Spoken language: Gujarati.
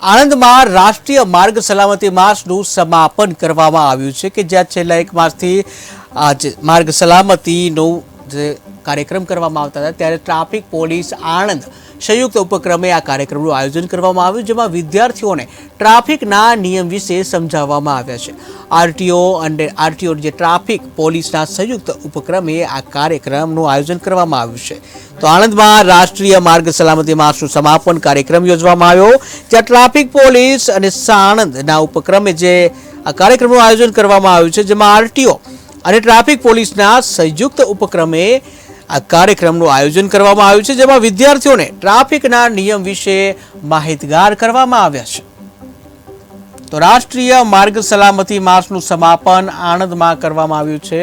આણંદમાં રાષ્ટ્રીય માર્ગ સલામતી માસનું સમાપન કરવામાં આવ્યું છે કે જ્યાં છેલ્લા એક માસથી આ માર્ગ સલામતીનો જે કાર્યક્રમ કરવામાં આવતા હતા, ત્યારે ટ્રાફિક પોલીસ આણંદ સંયુક્ત ઉપક્રમે આ કાર્યક્રમનું આયોજન કરવામાં આવ્યું, જેમાં વિદ્યાર્થીઓને ટ્રાફિકના નિયમ વિશે સમજાવવામાં આવ્યા છે. આરટીઓ અને આરટીઓ જે ટ્રાફિક પોલીસના સંયુક્ત ઉપક્રમે આ કાર્યક્રમનું આયોજન કરવામાં આવ્યું છે. તો આણંદમાં રાષ્ટ્રીય માર્ગ સલામતી માસનું સમાપન કાર્યક્રમ યોજવામાં આવ્યો. જ્યાં ટ્રાફિક પોલીસ અને સાણંદના ઉપક્રમે જે આ કાર્યક્રમનું આયોજન કરવામાં આવ્યું છે, જેમાં આરટીઓ અને ટ્રાફિક પોલીસના સંયુક્ત ઉપક્રમે આ કાર્યક્રમનું આયોજન કરવામાં આવ્યું છે, જેમાં વિદ્યાર્થીઓને ટ્રાફિકના નિયમ વિશે માહિતગાર કરવામાં આવ્યા છે. તો રાષ્ટ્રીય માર્ગ સલામતી માસનું સમાપન આણંદમાં કરવામાં આવ્યું છે.